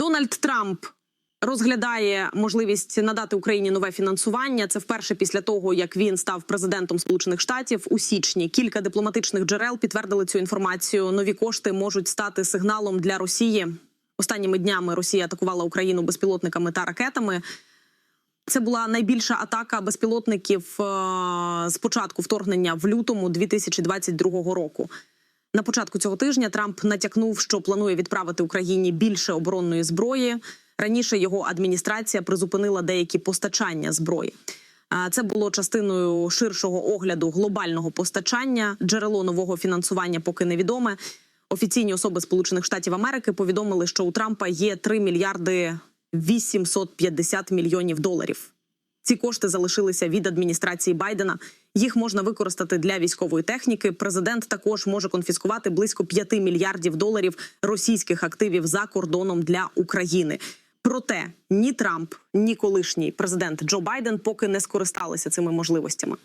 Дональд Трамп розглядає можливість надати Україні нове фінансування. Це вперше після того, як він став президентом Сполучених Штатів у січні. Кілька дипломатичних джерел підтвердили цю інформацію. Нові кошти можуть стати сигналом для Росії. Останніми днями Росія атакувала Україну безпілотниками та ракетами. Це була найбільша атака безпілотників е, з початку вторгнення в лютому 2022 року. На початку цього тижня Трамп натякнув, що планує відправити Україні більше оборонної зброї. Раніше його адміністрація призупинила деякі постачання зброї. Це було частиною ширшого огляду глобального постачання. Джерело нового фінансування поки невідоме. Офіційні особи Сполучених Штатів Америки повідомили, що у Трампа є 3 мільярди 850 мільйонів доларів. Ці кошти залишилися від адміністрації Байдена. Їх можна використати для військової техніки. Президент також може конфіскувати близько 5 мільярдів доларів російських активів за кордоном для України. Проте ні Трамп, ні колишній президент Джо Байден поки не скористалися цими можливостями.